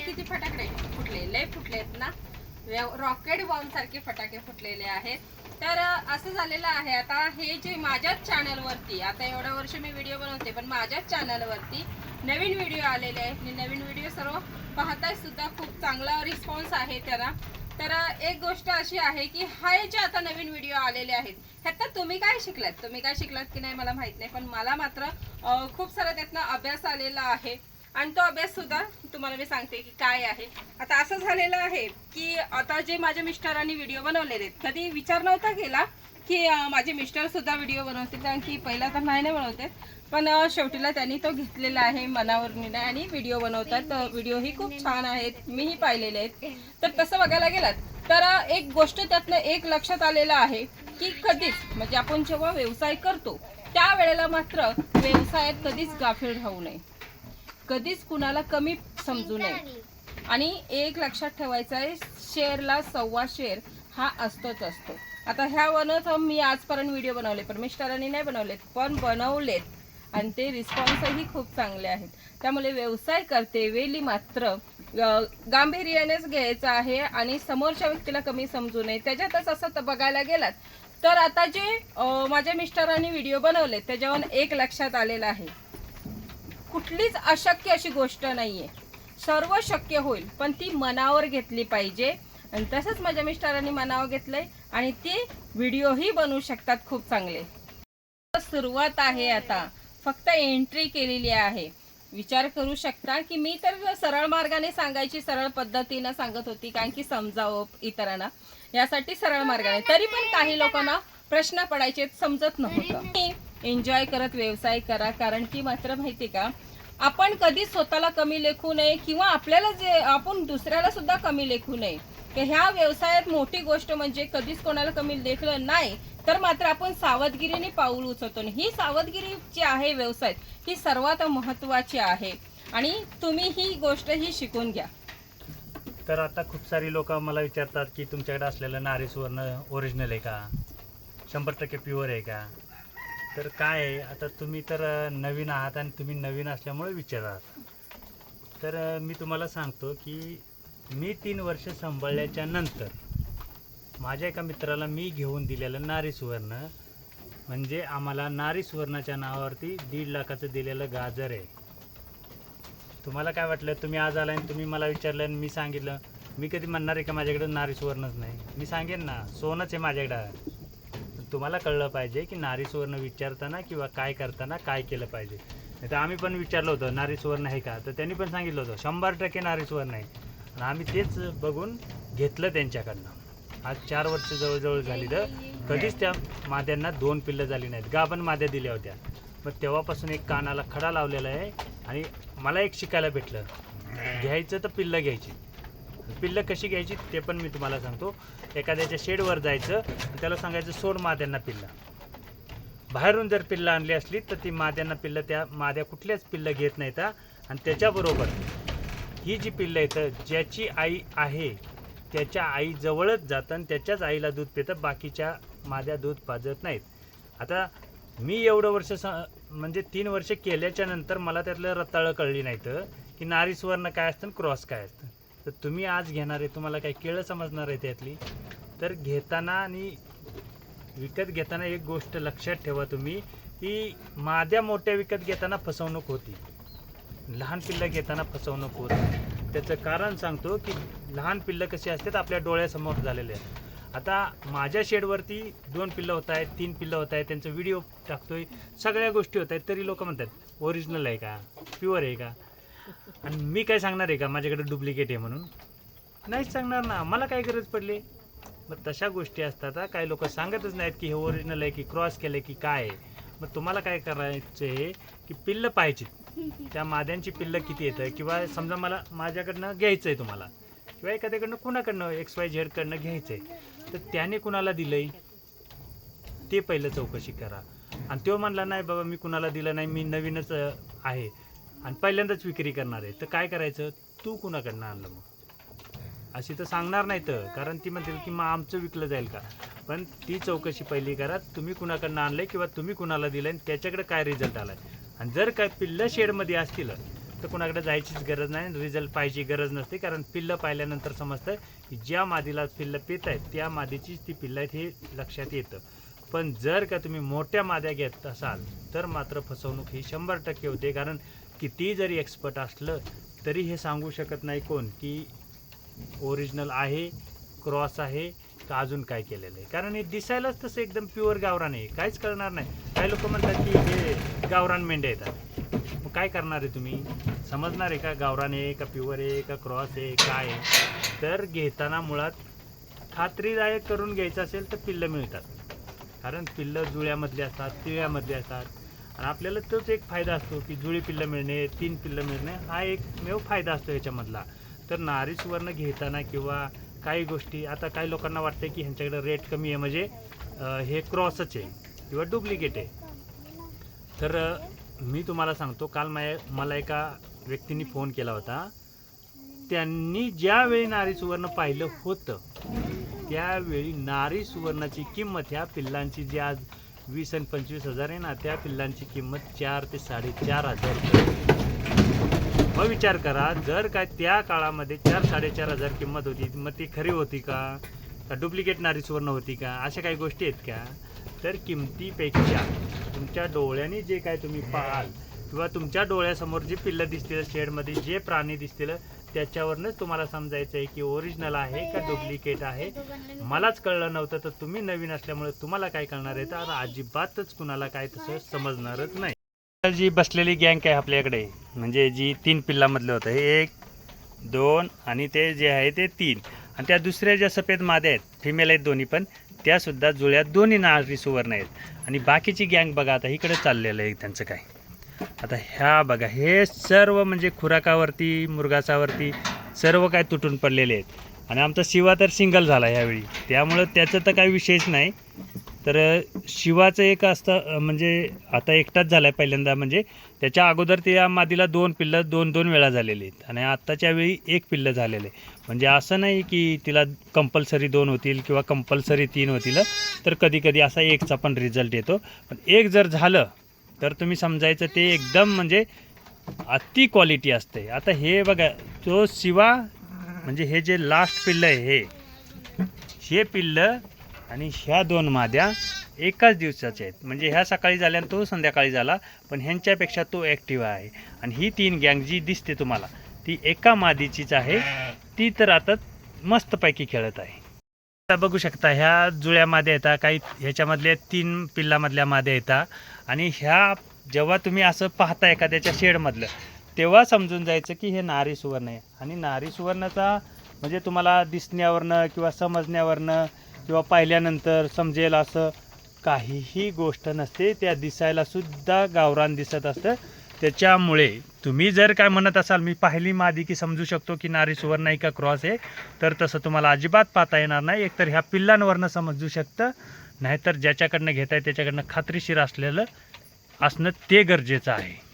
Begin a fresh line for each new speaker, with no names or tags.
किती फटाकडे फुटले? लय फुटलेत ना? रॉकेट बॉम्ब सारखे फटाके फुटलेले आहेत. तर असं झालेलं आहे. आता हे जे माझ्याच चॅनलवरती आता एवढ्या वर्ष मी व्हिडिओ बनवते पण माझ्याच चॅनलवरती नवीन व्हिडिओ आलेले आहेत. मी नवीन व्हिडिओ सर्व पाहताय सुद्धा खूप चांगला रिस्पॉन्स आहे त्याला. तर एक गोष्ट अशी आहे की हा जे आता नवीन व्हिडिओ आलेले आहेत ह्यातनं तुम्ही काय शिकलात? तुम्ही काय शिकलात की नाही मला माहीत नाही पण मला मात्र खूप सारा त्यातनं अभ्यास आलेला आहे. आणि तो अभ्यास सुद्धा तुम्हाला मी सांगते की काय आहे. आता असं झालेलं आहे की आता जे माझ्या मिस्टरांनी व्हिडिओ बनवलेले आहेत कधी विचार नव्हता केला की माझे मिस्टर सुद्धा व्हिडिओ बनवतील कारण की पहिला तर नाही नाही बनवते. पण शेवटीला त्यांनी तो घेतलेला आहे मनावर निर्णय आणि व्हिडिओ बनवतात. व्हिडिओही खूप छान आहेत मीही पाहिलेले आहेत. तर तसं बघायला गेलात तर एक गोष्ट त्यातनं एक लक्षात आलेलं आहे की कधीच म्हणजे आपण जेव्हा व्यवसाय करतो त्यावेळेला मात्र व्यवसायात कधीच गाफीळ राहू नये. कधीच कुणाला कमी समजू नये. आणि एक लक्षात ठेवायचं आहे शेअरला सव्वा शेअर हा असतोच असतो. आता ह्या वनच मी आजपर्यंत व्हिडिओ बनवले पण मिस्टरांनी नाही बनवलेत पण बनवलेत. आणि ते रिस्पॉन्सही खूप चांगले आहेत. त्यामुळे व्यवसाय करते वेळी मात्र गांभीर्यानेच घ्यायचं आहे आणि समोरच्या व्यक्तीला कमी समजू नये. त्याच्यातच असं बघायला गेलात. तर आता जे माझ्या मिस्टरांनी व्हिडिओ बनवले त्याच्यावर एक लक्षात आलेलं आहे. कुठलीच अशक्य अशी गोष्ट नाहीये. सर्व शक्य होईल पण ती मनावर घेतली पाहिजे. आणि तसंच माझ्या मिस्टरांनी मनावर घेतलंय आणि ते व्हिडिओही बनवू शकतात खूप चांगले. सुरुवात आहे आता. फक्त एंट्री केलेली आहे. विचार करू शकता की मी तर सरळ मार्गाने सांगायची सरळ पद्धतीनं सांगत होती कारण की समजावं इतरांना. यासाठी सरळ मार्गाने. तरी पण काही लोकांना प्रश्न पडायचे समजत नव्हतं. एन्जॉय करत व्यवसाय करा. कारण की मात्र माहिती का आपण कधी स्वतःला कमी लेखू नये किंवा आपल्याला जे आपण दुसऱ्याला सुद्धा कमी लेखू नये. ह्या व्यवसायात मोठी गोष्ट म्हणजे कधीच कोणाला कमी लेखलं नाही तर मात्र आपण सावधगिरीने पाऊल उचलतो. ही सावधगिरी जी आहे व्यवसायात ही सर्वात महत्वाची आहे. आणि तुम्ही ही गोष्ट ही शिकून घ्या.
तर आता खूप सारी लोक मला विचारतात की तुमच्याकडे असलेलं नारी सुवर्ण ओरिजिनल आहे का? शंभर टक्के प्युअर आहे का? तर काय आहे? आता तुम्ही तर नवीन आहात आणि तुम्ही नवीन असल्यामुळे विचारात तर मी तुम्हाला सांगतो की मी तीन वर्ष सांभाळल्याच्या नंतर माझ्या एका मित्राला मी घेऊन दिलेलं नारी सुवर्ण. म्हणजे आम्हाला नारी सुवर्णाच्या नावावरती दीड लाखाचं दिलेलं गाजर आहे. तुम्हाला काय वाटलं? तुम्ही आज आला आणि तुम्ही मला विचारलं आणि मी सांगितलं. मी कधी म्हणणार आहे का माझ्याकडे नारी सुवर्णच नाही? मी सांगेन ना सोनंच आहे माझ्याकडं. तुम्हाला कळलं पाहिजे की नारी सुवर्ण विचारताना किंवा काय करताना काय केलं पाहिजे. नाही तर आम्ही पण विचारलं होतं नारी सुवर्ण आहे का? तर त्यांनी पण सांगितलं होतं शंभर टक्के नारी सुवर्ण आहे. आणि आम्ही तेच बघून घेतलं त्यांच्याकडनं. आज चार वर्ष जवळजवळ झाली तर कधीच त्या माद्यांना दोन पिल्लं झाली नाहीत. गा पण माद्या दिल्या होत्या. मग तेव्हापासून एक कानाला खडा लावलेला आहे आणि मला एक शिकायला भेटलं. घ्यायचं तर पिल्लं घ्यायची. पिल्लं कशी घ्यायची ते पण मी तुम्हाला सांगतो. एखाद्याच्या शेडवर जायचं त्याला सांगायचं सोड माद्यांना पिल्लं. बाहेरून जर पिल्लं आणली असली तर ती माद्यांना पिल्लं त्या माद्या कुठल्याच पिल्लं घेत नाहीत आणि त्याच्याबरोबर ही जी पिल्लं आहेत ज्याची आई आहे त्याच्या आईजवळच जातं आणि त्याच्याच आईला दूध पितं बाकीच्या माद्या दूध पाजत नाहीत. आता मी एवढं वर्ष स म्हणजे तीन वर्ष केल्याच्यानंतर मला त्यातलं रताळं कळली नाही तर की नारी सुवर्ण काय असतं आणि क्रॉस काय असतं. तर तुम्ही आज घेणार आहे तुम्हाला काही केळं समजणार आहे त्यातली. तर घेताना आणि विकत घेताना एक गोष्ट लक्षात ठेवा तुम्ही की माद्या मोठ्या विकत घेताना फसवणूक होती. लहान पिल्लं घेताना फसवणूक होती. त्याचं कारण सांगतो की लहान पिल्लं कशी असतात आपल्या डोळ्यासमोर झालेले आहेत. आता माझ्या शेडवरती दोन पिल्लं होत आहेत तीन पिल्लं होत आहेत त्यांचा व्हिडिओ टाकतोय सगळ्या गोष्टी होत आहेत तरी लोक म्हणतात ओरिजिनल आहे का? प्युअर आहे का? आणि मी काय सांगणार आहे का? माझ्याकडे डुप्लिकेट आहे म्हणून. नाहीच सांगणार ना. मला काय गरज पडली? मग तशा गोष्टी असतात हा. काही लोक सांगतच नाहीत की हे ओरिजिनल आहे की क्रॉस केलं आहे की काय आहे. मग तुम्हाला काय करायचं आहे की पिल्लं पाहिजे. त्या माद्यांची पिल्लं किती येतं? किंवा समजा मला माझ्याकडनं घ्यायचं आहे तुम्हाला. किंवा एखाद्याकडनं कुणाकडनं एक्स वाय झेडकडनं घ्यायचं आहे. तर त्याने कुणाला दिलं आहे ते पहिलं चौकशी करा. आणि तो म्हणला नाही बाबा मी कुणाला दिलं नाही. मी नवीनच आहे. आणि पहिल्यांदाच विक्री करणार आहे. तर काय करायचं? तू कुणाकडनं आणलं मग? अशी तर सांगणार नाही तर कारण ती म्हणतील की मग आमचं विकलं जाईल का? पण ती चौकशी पहिली करा तुम्ही कुणाकडनं आणलं किंवा तुम्ही कुणाला दिलं आणि त्याच्याकडे काय रिझल्ट आलाय? आणि जर काय पिल्लं शेडमध्ये असतील तर कुणाकडे जायचीच गरज नाही रिझल्ट पाहायची गरज नसते कारण पिल्लं पाहिल्यानंतर समजतं की ज्या मादीला पिल्लं पित आहेत त्या मादीचीच ती पिल्लं आहेत हे लक्षात येतं. पण जर का तुम्ही मोठ्या माद्या घेत असाल तर मात्र फसवणूक ही शंभर टक्के होते कारण किती जरी एक्सपर्ट असलं तरी हे सांगू शकत नाही कोण की ओरिजिनल आहे क्रॉस आहे का अजून काय केलेलं आहे. कारण हे दिसायलाच तसं एकदम प्युअर गावरान आहे. काहीच कळणार नाही. काही लोक म्हणतात की हे गावरान मेंढ्या येतात. मग काय करणार आहे तुम्ही? समजणार आहे का गावरान आहे का प्युअर आहे का क्रॉस आहे काय आहे? तर घेताना मुळात खात्रीदायक करून घ्यायचं असेल तर पिल्लं मिळतात. कारण पिल्लं जुळ्यामधली असतात तिळ्यामधली असतात. आणि आपल्याला तोच एक फायदा असतो की जुळी पिल्लं मिळणे तीन पिल्लं मिळणे हा एक मेव फायदा असतो याच्यामधला. तर नारी सुवर्ण घेताना किंवा काही गोष्टी आता काही लोकांना वाटते की ह्यांच्याकडे रेट कमी आहे म्हणजे हे क्रॉसच आहे किंवा डुप्लिकेट आहे. तर मी तुम्हाला सांगतो काल मा मला एका व्यक्तीने फोन केला होता. त्यांनी ज्यावेळी नारी सुवर्ण पाहिलं होतं त्यावेळी नारी सुवर्णाची किंमत ह्या पिल्लांची जी आज वीस आणि पंचवीस हजार आहे ना त्या पिल्लांची किंमत चार ते साडेचार हजार रुपये मग विचार करा जर काय त्या काळामध्ये चार साडेचार हजार किंमत होती मग ती खरी होती का? का डुप्लिकेट नारी सुवर्ण होती का? अशा काही गोष्टी आहेत का? तर किमतीपेक्षा तुमच्या डोळ्यांनी जे काय तुम्ही पाहाल किंवा तुमच्या डोळ्यासमोर जी पिल्लं दिसतील शेडमध्ये जे प्राणी दिसतील त्याच्यावरनंच तुम्हाला समजायचं आहे की ओरिजिनल आहे. का डुप्लिकेट आहे मलाच कळलं नव्हतं तर तुम्ही नवीन असल्यामुळे तुम्हाला काय कळणार आहे? तर अजिबातच कुणाला काय तसं समजणारच नाही. जी बसलेली गँग आहे आपल्याकडे म्हणजे जी तीन पिल्लामधलं होतं हे एक दोन आणि ते जे आहे ते तीन. आणि त्या दुसऱ्या ज्या सफेद माद्या आहेत फिमेल आहेत दोन्ही पण त्या सुद्धा जुळ्यात दोन्ही नारी सुवर्ण आहेत. आणि बाकीची गँग बघा आता इकडे चाललेलं आहे त्यांचं काय. आता ह्या बघा हे सर्व म्हणजे खुराकावरती मुरगासावरती सर्व काय तुटून पडलेले आहेत. आणि आमचा शिवा तर सिंगल झाला ह्यावेळी त्यामुळं त्याचं तर काही विषयच नाही. तर शिवाचं एक असतं म्हणजे आता एकटाच झाला आहे पहिल्यांदा म्हणजे त्याच्या अगोदर त्या मादीला दोन पिल्लं दोन दोन वेळा झालेली आहेत. आणि आत्ताच्या वेळी एक पिल्लं झालेलं आहे. म्हणजे असं नाही की तिला कंपल्सरी दोन होतील किंवा कंपल्सरी तीन होतील तर कधी कधी असा एकचा पण रिझल्ट येतो. पण एक जर झालं तर तुम्ही समजायचं ते एकदम म्हणजे अति क्वालिटी असते. आता हे बघा तो शिवा म्हणजे हे जे लास्ट पिल्लं आहे हे हे पिल्लं आणि ह्या दोन माद्या एकाच दिवसाचे आहेत. म्हणजे ह्या सकाळी झाल्या तो संध्याकाळी झाला पण ह्यांच्यापेक्षा तो ॲक्टिव्ह आहे. आणि ही तीन गँग जी दिसते तुम्हाला ती एका मादीचीच आहे. ती तर आता मस्तपैकी खेळत आहे. आता बघू शकता ह्या जुळ्या माद्या येतात काही ह्याच्यामधल्या तीन पिल्लामधल्या माद्या येतात आणि ह्या जेव्हा तुम्ही असं पाहता एखाद्याच्या शेडमधलं तेव्हा समजून जायचं की हे नारी सुवर्ण आहे. आणि नारी सुवर्णाचा म्हणजे तुम्हाला दिसण्यावरनं किंवा समजण्यावरनं किंवा पाहिल्यानंतर समजेल असं काहीही गोष्ट नसते. त्या दिसायला सुद्धा गावरान दिसत असतं. त्याच्यामुळे तुम्ही जर काय म्हणत असाल मी पाहिली मादी की समजू शकतो की नारी सुवर्ण आहे का क्रॉस आहे तर तसं तुम्हाला अजिबात पाहता येणार नाही. एकतर ह्या पिल्लांवरनं समजू शकतं नाहीतर ज्याच्याकडनं घेताय त्याच्याकडनं खात्रीशीर असलेलं असणं ते गरजेचं आहे.